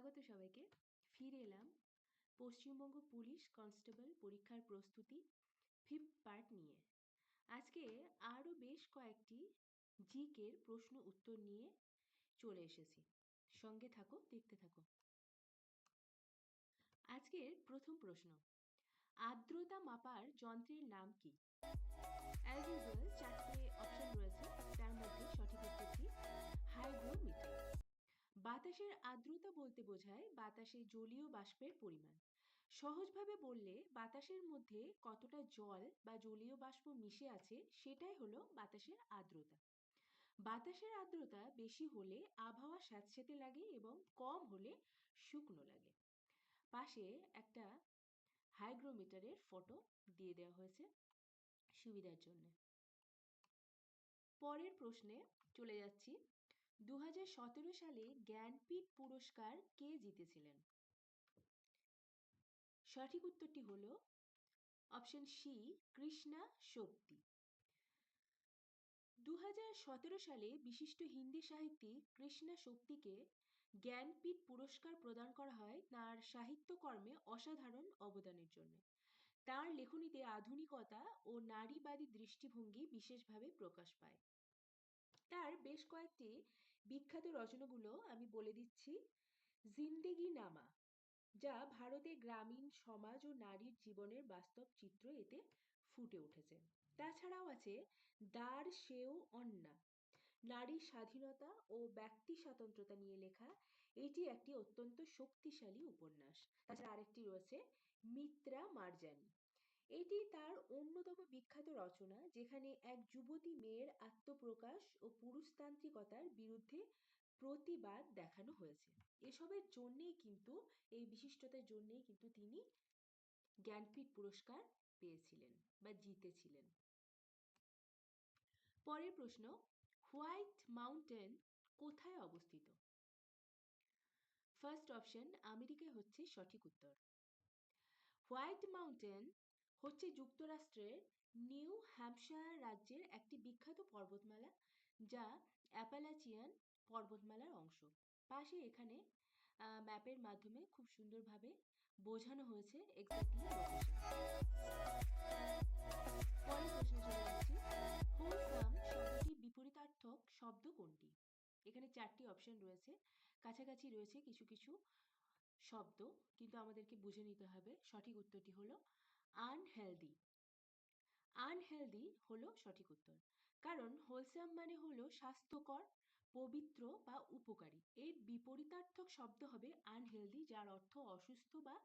স্বাগত সবাইকে। ফিরে এলাম পশ্চিমবঙ্গ পুলিশ কনস্টেবল পরীক্ষার প্রস্তুতি ফিফথ পার্ট নিয়ে। আজকে আরও বেশ কয়েকটি জিকের প্রশ্ন উত্তর নিয়ে চলে এসেছি। সঙ্গে থাকো, দেখতে থাকো। আজকের প্রথম প্রশ্ন, আর্দ্রতা মাপার যন্ত্রের নাম কি? চারটে অপশন রয়েছে, তার মধ্যে সঠিক উত্তরটি হাইগ্রোমিটার বাতাসের আর্দ্রতা বলতে বোঝায় বাতাসে জলীয় বাষ্পের পরিমাণ। সহজভাবে বললে বাতাসের মধ্যে কতটা জল বা জলীয় বাষ্প মিশে আছে সেটাই হলো বাতাসের আর্দ্রতা। বাতাসের আর্দ্রতা বেশি হলে আবহাওয়া স্যাঁতস্যাঁতে লাগে এবং কম হলে শুকনো লাগে। পাশে একটা হাইগ্রোমিটারের ফটো দিয়ে দেওয়া হয়েছে সুবিধার জন্য। পরের প্রশ্নে চলে যাচ্ছি। দু সালে জ্ঞানপীঠ পুরস্কার কে জিতেছিলেন? সঠিক উত্তরটি হল অপশন সি, কৃষ্ণা শক্তি। দু সালে বিশিষ্ট হিন্দি সাহিত্যিক কৃষ্ণা শক্তিকে জ্ঞানপীঠ পুরস্কার প্রদান করা হয় তার সাহিত্যকর্মে অসাধারণ অবদানের জন্য। তার লেখনীতে আধুনিকতা ও নারীবাদী দৃষ্টিভঙ্গি বিশেষভাবে প্রকাশ পায়। তার বেশ কয়েকটি বিখ্যাত রচনাগুলো আমি বলে দিচ্ছি। জিন্দেগি নামা যা ভারতের গ্রামীণ সমাজ ও নারীর জীবনের বাস্তব চিত্র এতে ফুটে উঠেছে। তাছাড়াও আছে দার সেও অন্না নারী স্বাধীনতা ও ব্যক্তি স্বাতন্ত্রতা নিয়ে লেখা। এটি একটি অত্যন্ত শক্তিশালী উপন্যাস। তাছাড়া আরেকটি রয়েছে মিত্রা মার্জানি। এটি তার অন্যতম বিখ্যাত রচনা, যেখানে এক যুবতী মেয়ের আত্মপ্রকাশ ও পুরুষতান্ত্রিকতার বিরুদ্ধে প্রতিবাদ দেখানো হয়েছে। এসবের জন্যেই কিন্তু, এই বিশিষ্টতার জন্যেই কিন্তু তিনি জ্ঞানপীঠ পুরস্কার পেয়েছিলেন বা জিতেছিলেন। পরের প্রশ্ন, হোয়াইট মাউন্টেন কোথায় অবস্থিত? ফার্স্ট অপশন, আমেরিকায় হচ্ছে সঠিক উত্তর। হোয়াইট মাউন্টেন হচ্ছে যুক্তরাষ্ট্রের নিউ হ্যাম্পশায়ার রাজ্যের একটি বিখ্যাত পর্বতমালা, যা অ্যাপালাচিয়ান পর্বতমালার অংশ। পাশে এখানে ম্যাপের মাধ্যমে খুব সুন্দরভাবে বোঝানো হয়েছে বিপরীতার্থক শব্দ কোনটি? এখানে চারটি অপশন রয়েছে। কাছাকাছি রয়েছে কিছু কিছু শব্দ, কিন্তু আমাদেরকে বুঝে নিতে হবে। সঠিক উত্তরটি হলো আনহেলদি আনহেলদি হলো সঠিক উত্তর। কারণ হোলসাম মানে হলো স্বাস্থ্যকর, পবিত্র বা উপকারী। এর বিপরীতার্থক শব্দ হবে আনহেলদি যার অর্থ অসুস্থ বা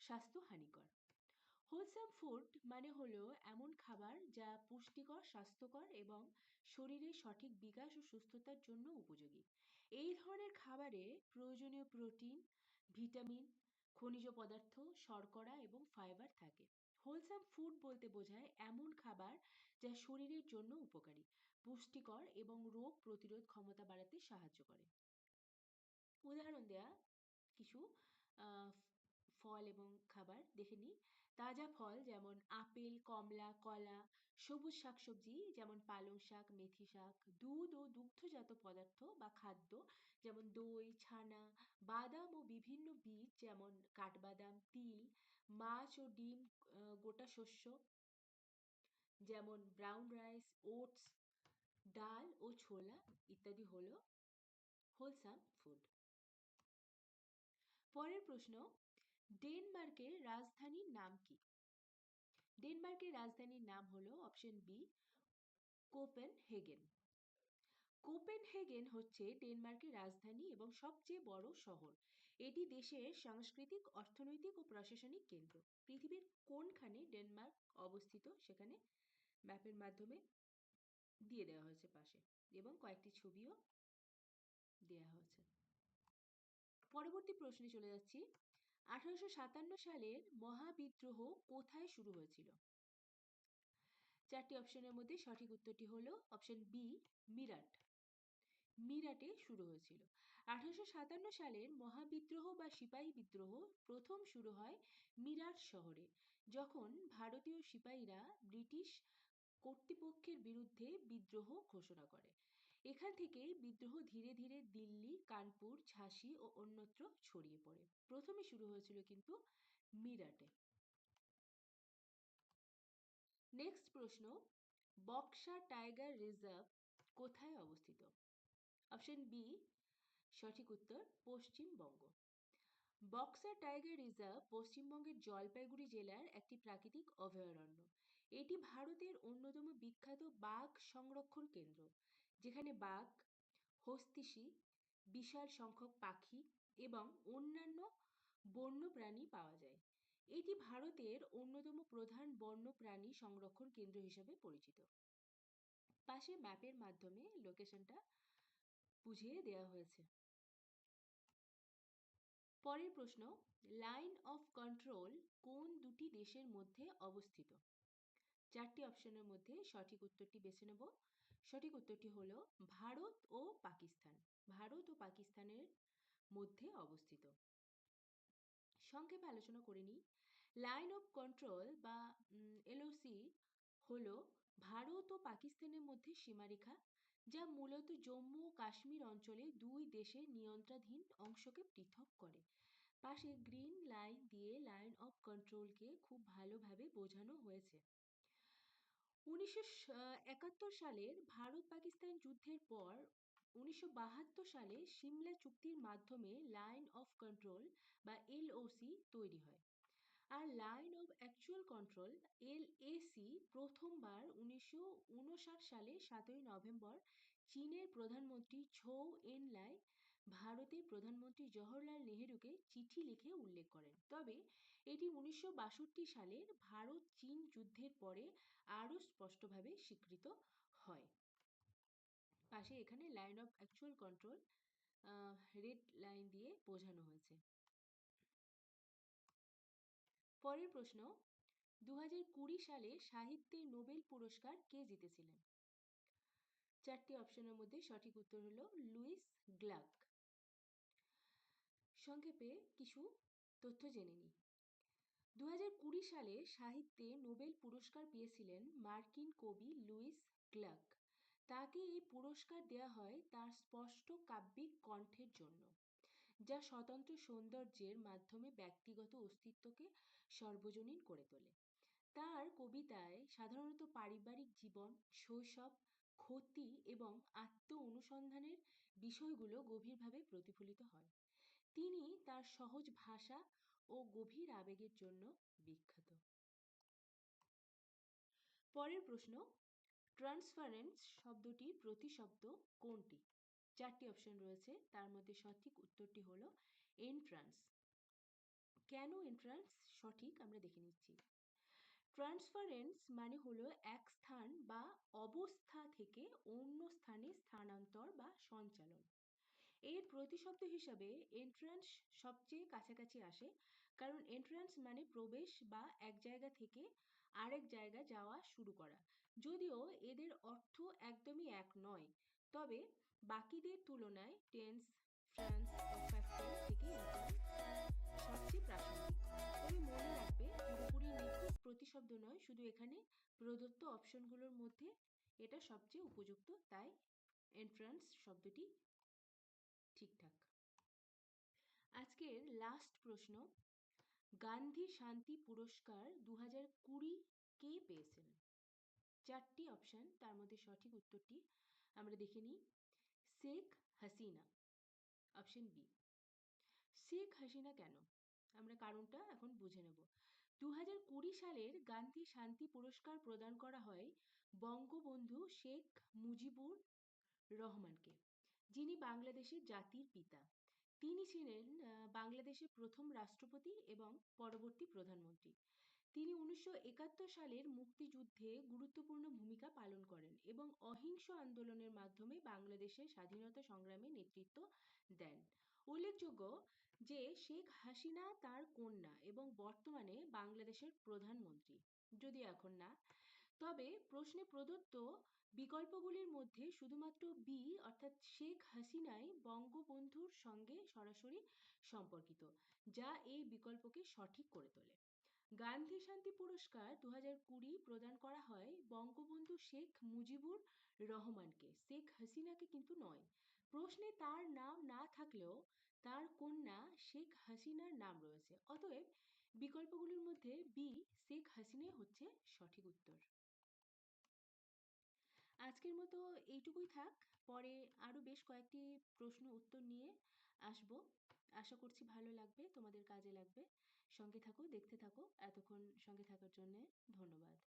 স্বাস্থ্যহানিকর। হোলসাম ফুড মানে হলো এমন খাবার যা পুষ্টিকর, স্বাস্থ্যকর এবং শরীরের সঠিক বিকাশ ও সুস্থতার জন্য উপযোগী। এই ধরনের খাবারে প্রয়োজনীয় প্রোটিন ভিটামিন খনিজ পদার্থ, শর্করা এবং ফাইবার থাকে। হোলসাম ফুড বলতে বোঝায় এমন খাবার যা শরীরের জন্য উপকারী, পুষ্টিকর এবং রোগ প্রতিরোধ ক্ষমতা বাড়াতে সাহায্য করে। উদাহরণ দেয়া কিছু ফল এবং খাবার দেখে নিই। তাজা ফল যেমন আপেল, কমলা, কলা সবুজ শাকসবজি যেমন পালং শাক, মেথি শাক, দুধ ও দুগ্ধজাত পদার্থ বা খাদ্য যেমন দই, ছানা, বাদাম ও বিভিন্ন বীজ যেমন কাঠবাদাম, তিল, মাছ ও ডিম গোটা শস্য যেমন ব্রাউন রাইস ওটস ডাল ও ছোলা ইত্যাদি হলো হোলসাম ফুড পরের প্রশ্ন ডেনমার্কের রাজধানীর নাম কি? ডেনমার্কের রাজধানীর নাম হলো option B Copenhagen Copenhagen হচ্ছে ডেনমার্কের রাজধানী এবং সবচেয়ে বড় শহর। এটি দেশের সাংস্কৃতিক, অর্থনৈতিক ও প্রশাসনিক কেন্দ্র। পৃথিবীর কোনখানে ডেনমার্ক অবস্থিত সেখানে ম্যাপের মাধ্যমে দিয়ে দেওয়া হয়েছে পাশে এবং কয়েকটি ছবিও দেওয়া হয়েছে। পরবর্তী প্রশ্নে চলে যাচ্ছি। আঠারোশো সাতান্ন সালের মহাবিদ্রোহ কোথায় শুরু হয়েছিল? চারটি অপশনের মধ্যে সঠিক উত্তরটি হলো অপশন বি মিরাট। মিরাটে শুরু হয়েছিল। আঠারোশো সাতান্ন সালের মহাবিদ্রোহ বা সিপাহী বিদ্রোহ প্রথম শুরু হয় মিরাট শহরে, যখন ভারতীয় সিপাহীরা ব্রিটিশ কর্তৃপক্ষের বিরুদ্ধে বিদ্রোহ ঘোষণা করে। এখান থেকেই বিদ্রোহ ধীরে ধীরে দিল্লি, কানপুর, ঝাঁসি ও অন্যত্র ছড়িয়ে পড়ে। প্রথমে শুরু হয়েছিল কিন্তু মিরাটে। নেক্সট প্রশ্ন, বক্সা টাইগার রিজার্ভ কোথায় অবস্থিত? অপশন বি, সঠিক উত্তর পশ্চিমবঙ্গ। বক্সা টাইগার রিজার্ভ পশ্চিমবঙ্গের জলপাইগুড়ি জেলার একটি প্রাকৃতিক অভয়ারণ্য। এটি ভারতের অন্যতম বিখ্যাত বাঘ সংরক্ষণ কেন্দ্র। যেখানে বাঘ হস্তিসি বিশাল সংখ্যক পাখি এবং অন্যান্য বন্যপ্রাণী পাওয়া যায়। এটি ভারতের অন্যতম প্রধান বন্যপ্রাণী সংরক্ষণ কেন্দ্র হিসেবে পরিচিত। পাশে ম্যাপের মাধ্যমে লোকেশনটা বুঝিয়ে দেওয়া হয়েছে। পরের প্রশ্ন, লাইন অফ কন্ট্রোল কোন দুটি দেশের মধ্যে অবস্থিত? চারটি অপশনের মধ্যে সঠিক উত্তরটি বেছে নেব। সঠিক উত্তরটি হলো ভারত ও পাকিস্তান। ভারত ও পাকিস্তানের মধ্যে অবস্থিত। সংক্ষেপে আলোচনা করে নিই। লাইন অফ কন্ট্রোল বা এলওসি হলো ভারত ও পাকিস্তানের মধ্যে সীমারেখা, যা মূলত জম্মু ও কাশ্মীর অঞ্চলে দুই দেশের নিয়ন্ত্রণাধীন অংশকে পৃথক করে। পাশে গ্রিন লাইন দিয়ে লাইন অফ কন্ট্রোলকে খুব ভালোভাবে বোঝানো হয়েছে। উনিশশো একাত্তর সালের ভারত পাকিস্তান যুদ্ধের পর উনিশশো বাহাত্তর সালে সিমলা চুক্তির মাধ্যমে লাইন অফ কন্ট্রোল বা এলওসি তৈরি হয়। আর line of actual control LAC প্রথমবার উনিশশো উনষাট সালে সাতই নভেম্বর চীনের প্রধানমন্ত্রী ঝৌ এনলাই, ভারতের প্রধানমন্ত্রী জওহরলাল নেহেরুকে চিঠি লিখে উল্লেখ করেন। তবে এটি উনিশশো বাষট্টি সালের ভারত চীন যুদ্ধের পরে আরও স্পষ্টভাবে স্বীকৃত হয়। পাশে এখানে line of actual control red line দিয়ে বোঝানো হয়েছে। পরের প্রশ্ন দু হাজার কুড়ি সালে সাহিত্যে নোবেল পুরস্কার কে জিতেছিলেন? চারটি অপশনের মধ্যে সঠিক উত্তর হলো লুইস গ্লাক সংক্ষেপে কিছু তথ্য জেনে নিই। দু সালে সাহিত্যে নোবেল পুরস্কার পেয়েছিলেন মার্কিন কবি লুইস গ্লাক। তাকে এই পুরস্কার দেওয়া হয় তার স্পষ্ট কাব্যিক কণ্ঠের জন্য, যা স্বতন্ত্র সৌন্দর্যের মাধ্যমে ব্যক্তিগত অস্তিত্বকে সর্বজনীন করে তোলে। তার কবিতায় সাধারণত পারিবারিক জীবন, শৈশব, ক্ষতি এবং আত্ম অনুসন্ধানের বিষয়গুলো গভীরভাবে প্রতিফলিত হয়। তিনি তার সহজ ভাষা ও গভীর আবেগের জন্য বিখ্যাত। পরের প্রশ্ন ট্রান্সফারেন্স শব্দটির প্রতিশব্দ কোনটি? চারটি অপশন রয়েছে, তার মধ্যে সঠিক উত্তরটি হলো এন্ট্রান্স কেন এন্ট্রান্স সঠিক আমরা দেখে নিচ্ছি। ট্রান্সফারেন্স মানে হলো এক স্থান বা অবস্থা থেকে অন্য স্থানে স্থানান্তর বা সঞ্চালন। এর প্রতিশব্দ হিসাবে এন্ট্রান্স সবচেয়ে কাছাকাছি আসে, কারণ এন্ট্রান্স মানে প্রবেশ বা এক জায়গা থেকে আরেক জায়গা যাওয়া শুরু করা। যদিও এদের অর্থ একদমই এক নয়, তবে বাকিদের তুলনায় টেন্স ফ্রান্স থেকে সবচেয়ে প্রাসঙ্গিক। তবে মনে রাখবে পুরোপুরি নিখুঁত প্রতিশব্দ নয়, শুধু এখানে প্রদত্ত অপশনগুলোর মধ্যে এটা সবচেয়ে উপযুক্ত, তাই এন্ট্রান্স শব্দটি ঠিকঠাক। আজকের লাস্ট প্রশ্ন, গান্ধী শান্তি পুরস্কার দু হাজার কুড়ি কে পেয়েছেন? চারটি অপশন তার মধ্যে সঠিক উত্তরটি আমরা দেখে নিই। শেখ হাসিনা অপশন বি শেখ হাসিনা কেন? আমরা কারণটা এখন বুঝে নেব। দু হাজার কুড়ি সালের গান্ধী শান্তি পুরস্কার প্রদান করা হয় বঙ্গবন্ধু শেখ মুজিবুর রহমানকে। যিনি বাংলাদেশের জাতির পিতা। তিনি ছিলেন বাংলাদেশের প্রথম রাষ্ট্রপতি এবং পরবর্তী প্রধানমন্ত্রী। তিনি উনিশশো একাত্তর সালের মুক্তিযুদ্ধে গুরুত্বপূর্ণ ভূমিকা পালন করেন এবং অহিংস আন্দোলনের মাধ্যমে বাংলাদেশের স্বাধীনতা সংগ্রামে নেতৃত্ব দেন। উল্লেখযোগ্য যে শেখ হাসিনা তার কন্যা এবং বর্তমানে বাংলাদেশের প্রধানমন্ত্রী। যদি এখন না তবে প্রশ্নে প্রদত্ত বিকল্পগুলির মধ্যে শুধুমাত্র বি অর্থাৎ শেখ হাসিনাই বঙ্গবন্ধুর সঙ্গে সরাসরি সম্পর্কিত, যা এই বিকল্পকে সঠিক করে তোলে। গান্ধী শান্তি পুরস্কার দু হাজার কুড়ি প্রদান করা হয় বঙ্গবন্ধু শেখ মুজিবুর রহমানকে, শেখ হাসিনাকে কিন্তু নয়। প্রশ্নে তার নাম না থাকলেও তার কন্যা শেখ হাসিনার নাম রয়েছে। অতএব বিকল্পগুলির মধ্যে বি শেখ হাসিনাই হচ্ছে সঠিক উত্তর। আজকের মতো এইটুকুই থাক। পরে আরও বেশ কয়েকটি প্রশ্ন উত্তর নিয়ে আসব। আশা করছি ভালো লাগবে, তোমাদের কাজে লাগবে। সঙ্গে থাকো, দেখতে থাকো। এতক্ষণ সঙ্গে থাকার জন্যে ধন্যবাদ।